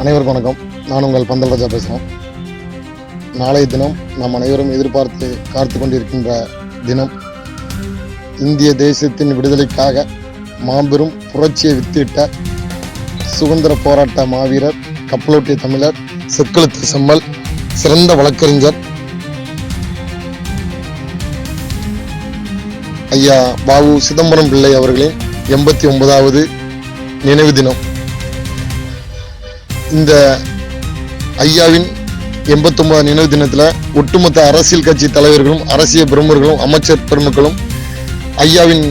அனைவருக்கும் வணக்கம். நான் உங்கள் பந்தல் ராஜா பேசுகிறேன் நாளைய தினம் நாம் அனைவரும் எதிர்பார்த்து காத்து கொண்டிருக்கின்ற தினம். இந்திய தேசத்தின் விடுதலைக்காக மாபெரும் புரட்சியை வித்திட்ட சுதந்திர போராட்ட மாவீரர் கப்பலோட்டிய தமிழர் செக்குளத்து செம்மல் சிறந்த வழக்கறிஞர் ஐயா பாபு சிதம்பரம் பிள்ளை அவர்களின் எண்பத்தி ஒன்பதாவது நினைவு தினம். இந்த ஐயாவின் எண்பத்தொன்பதாம் நினைவு தினத்தில் ஒட்டுமொத்த அரசியல் கட்சி தலைவர்களும் அரசியல் பிரமுகர்களும் அமைச்சர் பெருமக்களும் ஐயாவின்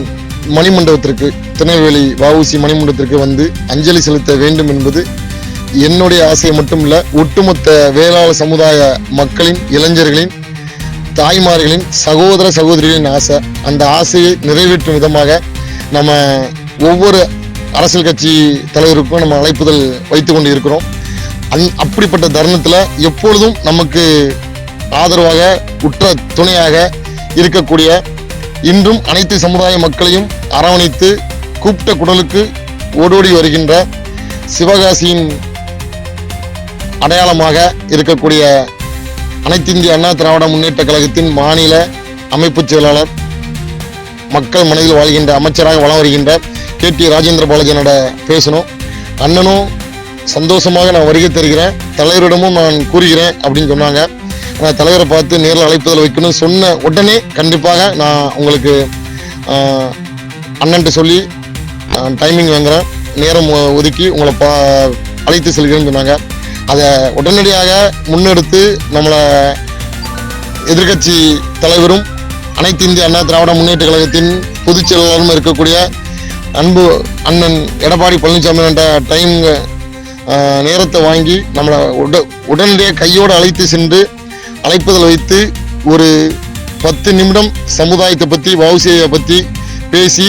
மணிமண்டபத்திற்கு திருநெல்வேலி வஉசி மணிமண்டபத்திற்கு வந்து அஞ்சலி செலுத்த வேண்டும் என்பது என்னுடைய ஆசை மட்டும் இல்லை ஒட்டுமொத்த வேளாள சமுதாய மக்களின் இளைஞர்களின் தாய்மார்களின் சகோதர சகோதரிகளின் ஆசை. அந்த ஆசையை நிறைவேற்றும் விதமாக நம்ம ஒவ்வொரு அரசியல் கட்சி தலைவருக்கும் நம்ம அழைப்புதல் வைத்து கொண்டு இருக்கிறோம் அந் அப்படிப்பட்ட தருணத்தில் எப்பொழுதும் நமக்கு ஆதரவாக உற்ற துணையாக இருக்கக்கூடிய இன்றும் அனைத்து சமுதாய மக்களையும் அரவணைத்து கூப்பிட்ட குடலுக்கு ஓடோடி வருகின்ற சிவகாசியின் அடையாளமாக இருக்கக்கூடிய அனைத்து இந்திய அண்ணா திராவிட முன்னேற்ற கழகத்தின் மாநில அமைப்பு செயலாளர் மக்கள் மனதில் வாழ்கின்ற அமைச்சராக வலம் வருகின்ற கே டி ராஜேந்திர பாலாஜியோட பேசணும். அண்ணனும் சந்தோஷமாக நான் வருகை தருகிறேன். தலைவரிடமும் நான் கூறுகிறேன் அப்படின்னு சொன்னாங்க. ஆனால் தலைவரை பார்த்து நேரில் அழைப்புதல் வைக்கணும்னு சொன்ன உடனே கண்டிப்பாக நான் உங்களுக்கு அண்ணன்ட்டு சொல்லி டைமிங் வாங்குறேன். நேரம் ஒ- ஒதுக்கி உங்களை பா அழைத்து செல்கிறேன்னு சொன்னாங்க. அதை உடனடியாக முன்னெடுத்து நம்மளை எதிர்க்கட்சி தலைவரும் அனைத்து இந்திய அண்ணா திராவிட முன்னேற்ற கழகத்தின் பொதுச் செயலாளரும் இருக்கக்கூடிய அன்பு அண்ணன் எடப்பாடி பழனிசாமி என்ற டைம் நேரத்தை வாங்கி நம்மளை உட உடனடியாக கையோடு அழைத்து சென்று அழைப்பதில் வைத்து ஒரு பத்து நிமிடம் சமுதாயத்தை பற்றி வவுசியை பற்றி பேசி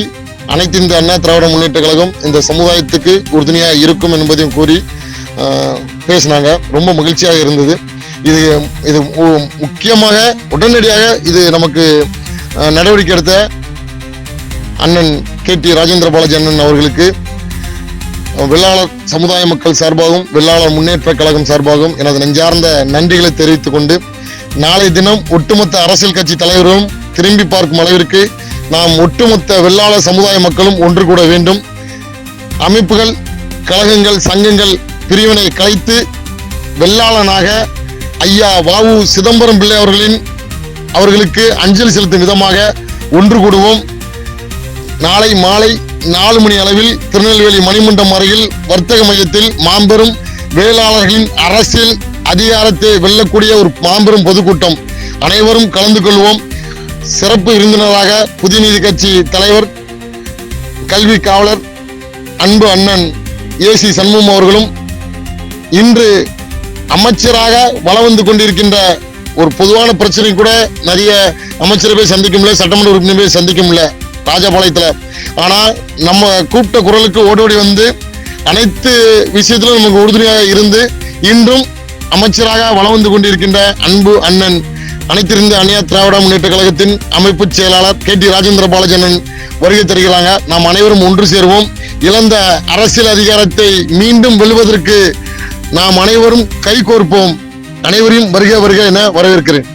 அனைத்து இந்த அண்ணா திராவிட முன்னேற்ற கழகம் இந்த சமுதாயத்துக்கு உறுதுணையாக இருக்கும் என்பதையும் கூறி பேசினாங்க. ரொம்ப மகிழ்ச்சியாக இருந்தது. இது இது முக்கியமாக உடனடியாக இது நமக்கு நடவடிக்கை எடுத்த அண்ணன் கே டி ராஜேந்திர பாலாஜி அண்ணன் அவர்களுக்கு வெள்ளாளர் சமுதாய மக்கள் சார்பாகவும் வெள்ளாளர் முன்னேற்ற கழகம் சார்பாகவும் எனது நெஞ்சார்ந்த நன்றிகளை தெரிவித்துக் கொண்டு நாளை தினம் ஒட்டுமொத்த அரசியல் கட்சி தலைவரும் திரும்பி பார்க்கும் அளவிற்கு நாம் ஒட்டுமொத்த வெள்ளாளர் சமுதாய மக்களும் ஒன்று கூட வேண்டும். அமைப்புகள் கழகங்கள் சங்கங்கள் பிரிவினை கலைத்து வெள்ளாளனாக ஐயா வாவு சிதம்பரம் பிள்ளை அவர்களின் அவர்களுக்கு அஞ்சலி செலுத்தும் விதமாக ஒன்று கூடுவோம். நாளை மாலை நாலு மணி அளவில் திருநெல்வேலி மணிமண்டம் அருகில் வர்த்தக மையத்தில் மாம்பெரும் வேளாளர்களின் அரசியல் அதிகாரத்தை வெல்லக்கூடிய ஒரு மாம்பெரும் பொதுக்கூட்டம். அனைவரும் கலந்து கொள்வோம். சிறப்பு விருந்தினராக புதிய நீதி கட்சி தலைவர் கல்வி காவலர் அன்பு அண்ணன் ஏசி சண்முகம் அவர்களும் இன்று அமைச்சராக வலம் வந்து கொண்டிருக்கின்ற ஒரு பொதுவான பிரச்சனை கூட நிறைய அமைச்சரை போய் சந்திக்க முடியல சட்டமன்ற உறுப்பினர் போய் சந்திக்க முடியல ராஜபாளையத்தில். ஆனால் நம்ம கூப்பிட்ட குரலுக்கு ஓடோடி வந்து அனைத்து விஷயத்திலும் நமக்கு உறுதுணையாக இருந்து இன்றும் அமைச்சராக வளம் வந்து கொண்டிருக்கின்ற அன்பு அண்ணன் அனைத்திருந்த அந்நிய திராவிட முன்னேற்ற கழகத்தின் அமைப்பு செயலாளர் கே டி ராஜேந்திர பாலச்சந்திரன் வருகை தருகிறாங்க. நாம் அனைவரும் ஒன்று சேருவோம். இழந்த அரசியல் அதிகாரத்தை மீண்டும் வெல்வதற்கு நாம் அனைவரும் கைகோர்ப்போம் அனைவரையும் வருக வருக என வரவேற்கிறேன்.